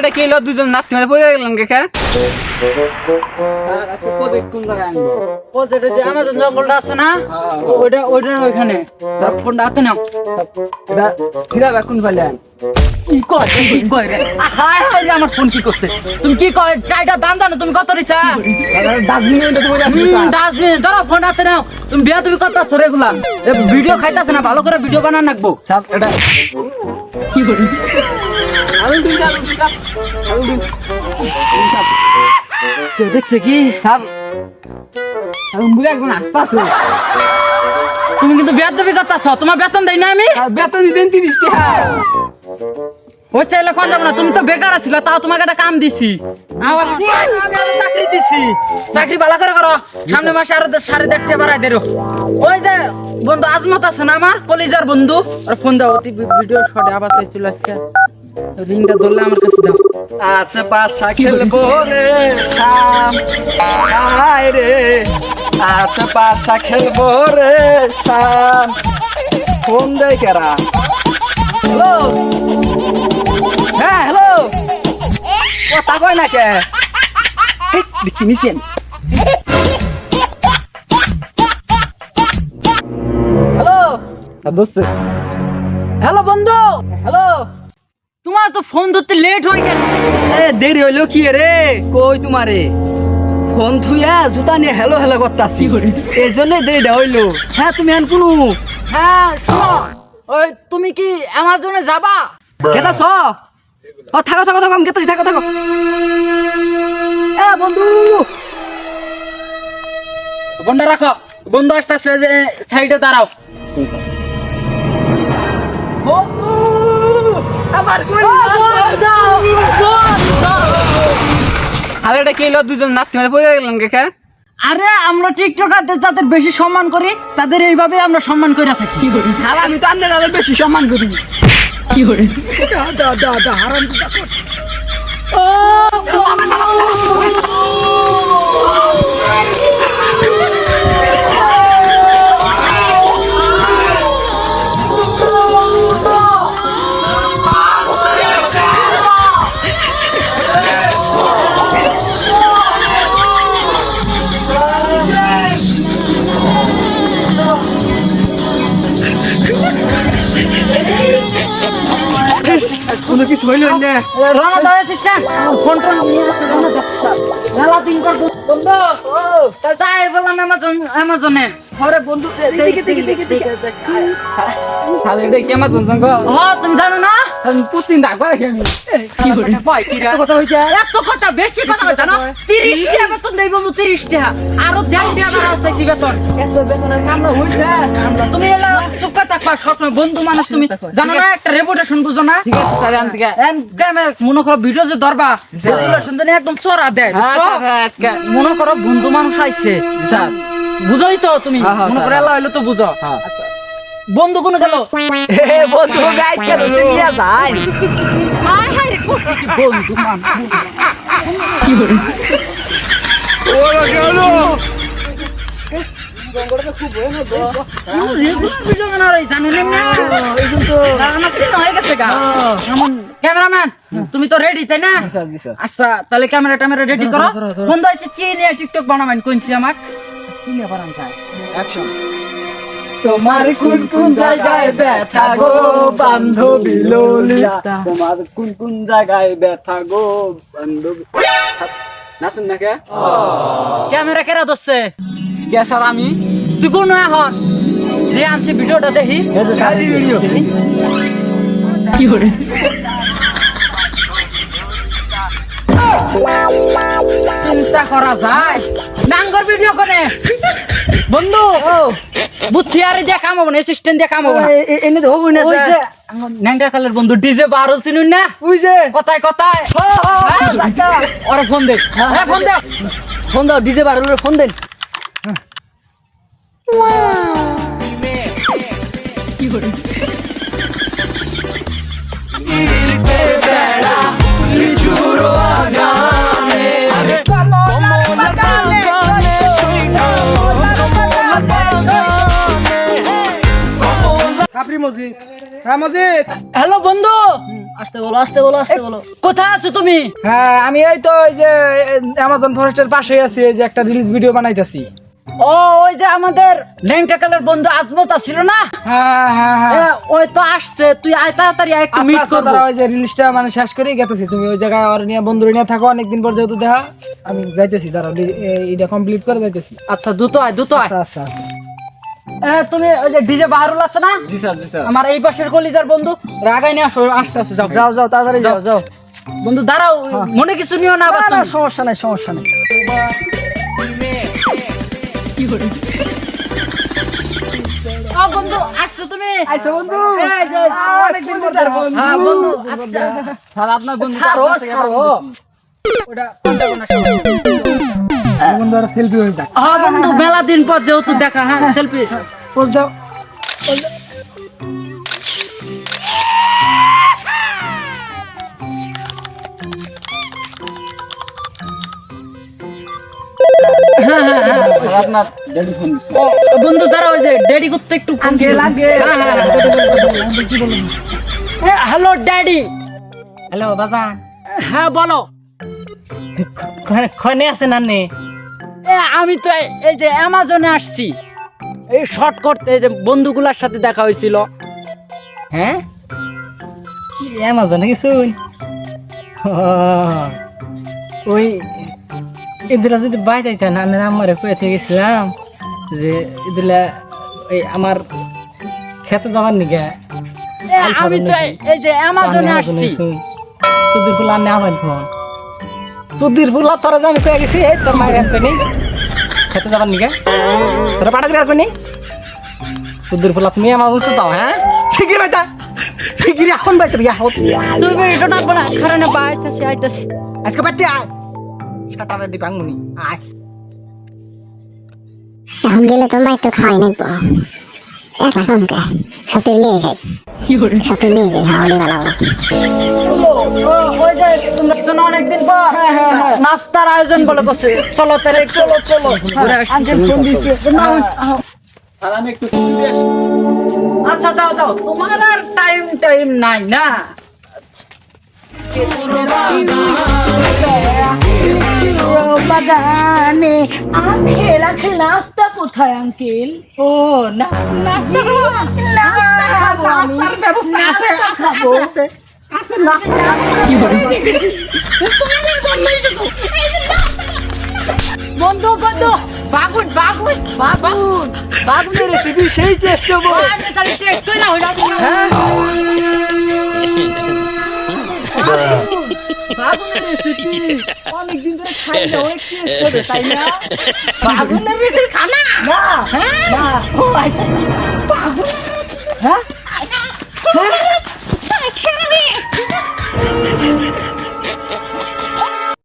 এটা কি হলো দুজন নাতি মাঝে পড়ে গেলাম কে জঙ্গলটা আছে না ওইটা ওইখানে। ফোনটা হাতে নাও ফিরা এখন ফেলেন আমার ফোন কি করছে? তুমি কি কয়? গাড়িটার দাম জানো তুমি কত দিছা? ডাস্টবিন ধরো ফোন হাতে নাও। তুমি বিয়া তুমি কত আছো রেগুলার? ভিডিও খাইতাছে না ভালো করে ভিডিও বানান রাখব এটা কি করি? তুমি কিন্তু তোমার বেতন দেই না আমি বেতন তুমি তো বেকার আছিলা তাও তোমাকে একটা কাম দিছি চাকরি দিছি চাকরি ভালো করে করো সামনে মাসে আরও সাড়ে দেড় টাকা বাড়াই দেরো ওই যে বন্ধু আজমত আছে না আমার কলিজার বন্ধু আর ফোন দাও ভিডিও শটে আবার রিংটা ধরলে আমার কাছে দাও। আছে পাশা খেলব রে শাম আয় রে। আছে পাশা খেলব রে শাম। ফোন দেয় কেরা? হ্যালো? হ্যাঁ হ্যালো? কথা কয় না কে? নিছেন হ্যালো? দোস্ত। হ্যালো বন্ধু? হ্যালো? তোমার তো ফোন ধরতে লেট হয়ে গেল। এ দেরি হইল কি রে? কই তোমারে? ফোন থুইয়া জুতা নিয়ে হেলো হেলো করতাছি। এই জন্য দেরিটা হইল। হ্যাঁ তুমি আন কোনো? হ্যাঁ শোনো। ওই তুমি কি অ্যামাজনে যাবা? গেতাছ? ও থাকো থাকো থাকো আমি গেতাছি থাকো থাকো। এ বন্ধু! বন্ধ রাখো। বন্ধু আসতেছে যে সাইডে দাঁড়াও। আরে এটা কি হলো? দুজন নাতি মাঝে পড়ে গেলাম কে? আরে আমরা টিকটকারদের যাদের বেশি সম্মান করি তাদের এইভাবে আমরা সম্মান করে থাকি। আর আমি তো আন্দাজ তাদের বেশি সম্মান করি। কি করে? কোনো কিছু হইল না। রানা দাও অ্যাসিস্ট্যান্ট নিয়ে রানা দাও। মেলা দিন পর বন্ধু তা যাই বললাম অ্যামাজন অ্যামাজনে আরে বন্ধু দেখি দেখি দেখি দেখি সালে দেখি জঙ্গল তুমি জানো না? আমি প্রতিদিন ডাকবা রাখি আমি কি করে ভাই কি কথা হইছে এত কথা বেশি কথা বলছো না তিরিশ টাকা বেতন দেই বন্ধু তিরিশ টাকা আরও দেড় টাকা বাড়া চাইছি বেতন এত বেতনের কাম না হইছে তুমি এলা চুপ করে থাকবা সবসময় বন্ধু মানুষ তুমি জানো না একটা রেপুটেশন বুঝো না ঠিক আছে স্যার। আনতে এন গ্রামে মনে করো ভিডিও যে ধরবা রেপুটেশন দিনে একদম চড়া দেয় আজকে। মনে করো বন্ধু মানুষ আইছে। স্যার। বুঝোই তো তুমি মনে স্যার, এলা হইল তো বুঝো। হ্যাঁ বন্ধু কোন গেল? এ বন্ধু গাইড কেন সে নিয়ে যায়। হাই হাই করছে কি বন্ধু মানুষ ওরা গেল ক্যামেরাম্যান তুমি তো রেডি তাই না? জি স্যার আচ্ছা তাহলে ক্যামেরা ট্যামেরা রেডি করো। বন্ধু আজকে কি নিয়ে টিকটক বানাবেন? কোনছি আমাক কি নিয়ে বানান অ্যাকশন তোমার কোন কোন জায়গায় ব্যথা গো বান্ধবী ললিতা। তোমার কোন কোন জায়গায় ব্যথা গো বান্ধবী নাচুন না কে? ক্যামেরা কেরা ধরছে? কে স্যার আমি। তুই কোন এখন যে আনছি ভিডিওটা দেখি। ভিডিও। কি করে চিন্তা করা যায়। নাঙ্গর ভিডিও কোনে? বন্ধু বুঝছি আরে দিয়ে হবে না অ্যাসিস্ট্যান্ট দিয়ে হবে না। এনে দেবো হব না ওই যে ন্যাংটা কালের বন্ধু ডিজে বারল চিনুন না? ওই যে। কথায় কথায়। হ্যাঁ? ওরে ফোন দে। হ্যাঁ ফোন দে। ফোন দাও ডিজে বার হলো ফোন দেন। সাপরি হ্যাঁ মজিদ হ্যালো বন্ধু। আসতে বলো আসতে বলো আসতে বলো। কোথায় আছো তুমি? হ্যাঁ আমি এই তো এই যে অ্যামাজন ফরেস্টের আছি এই যে একটা রিলস ভিডিও বানাইতেছি। ও ওই যে আমাদের ল্যাংটা কালের বন্ধু আজমত ছিল না? হ্যাঁ হ্যাঁ ওই তো আসছে তুই আয় তাড়াতাড়ি আয়, একটু আচ্ছা, মিট আচ্ছা, করব। ওই যে রিলসটা মানে শেষ করেই গেতেছি। তুমি ওই জায়গায় আর নিয়ে বন্ধুরে নিয়ে থাকো অনেকদিন পর যেহেতু দেখা আমি যাইতেছি দাঁড়াও এটা কমপ্লিট করে যাইতেছি। আচ্ছা দুটো আয় দ্রুত আয়। আচ্ছা আচ্ছা আচ্ছা। তুমি ওই যে ডিজে বাহারুল আছে না? জি স্যার জি স্যার। আমার এই পাশের কলিজার বন্ধু রাগাই নিয়ে আসো আসতে আসতে যাও যাও যাও তাড়াতাড়ি যাও যাও। বন্ধু দাঁড়াও মনে কিছু নিও না আবার। সমস্যা নাই সমস্যা নাই। ও বন্ধু আসছো তুমি? আইসো বন্ধু। অনেকদিন পর বন্ধু হ্যাঁ বন্ধু আচ্ছা স্যার আপনার বন্ধু ছাড়ো ছাড়ো ওটা কোনটা কোন বন্ধু আর সেলফি হয়ে যাক। হ্যাঁ বন্ধু মেলা দিন পর যেহেতু দেখা হ্যাঁ সেলফি বন্ধু দাঁড়াও ওই যে ড্যাডি করতে একটু ফোন। হ্যাঁ, হ্যাঁ, হ্যাঁ। হ্যালো ড্যাডি হ্যালো বাজান। হ্যাঁ বলো। খনে আছে না নে এ, আমি তো এই- যে অ্যামাজনে আসছি। এই শর্ট করতে এই যে বন্ধুগুলার সাথে দেখা হয়েছিল। হ্যাঁ? অ্যামাজনে কিছু ওই? এগুলা যদি বাই যাইতেন আমি আমারে কয়ে থেকে গেছিলাম যে এগুলা এই আমার খেতে যাবার নিগে আমি তো এই- যে অ্যামাজনে আসছি। ফুল আমি আবার ফোন। সুধীর ফুল তোরা যে আমি কয়ে গেছি এই তোর মায়ের আনতে নি খেতে যাবার নিগে তোরা পাঠা দিবার কোনি সুধীর ফুল তুমি আমার বলছো দাও হ্যাঁ? শিগগির বাইতা শিগগির এখন বাইতে বিয়া হোক তুই বেরিয়ে ডাকবো না কারণে বা আইতাছি আজকে বাইতে আয়। সাটারে দিবাং মুনি আয়। এখন গেলে তো মাই তো খাওয়াই একলা কমকে সবটির মেয়ে খাই সবটির মেয়ে খাই হাওয়ালি ভালো নাস্তার আয়োজন বলে করছে চলো তাহলে চলো চলো। দিয়ে আসি। আচ্ছা যাও যাও। তোমার আর টাইম টাইম নাই না? বাগানে আঙ্কেল আঙ্কেল নাস্তা কোথায় আঙ্কেল? ও নাস্তা নাস্তার ব্যবস্থা আছে আছে আছে বন্ধু বন্ধু বাগুন বাগুন বাগুন বাবুনের রেসিপি সেই টেস্ট হব তাহলে টেস্ট না হইলা বাগুনের রেসিপি অনেক ধরে খাই না অনেক টেস্ট করে তাই না? বাগুনের রেসিপি খানা? না না। ও আচ্ছা বাগুন হ্যাঁ? আচ্ছা। হ্যাঁ?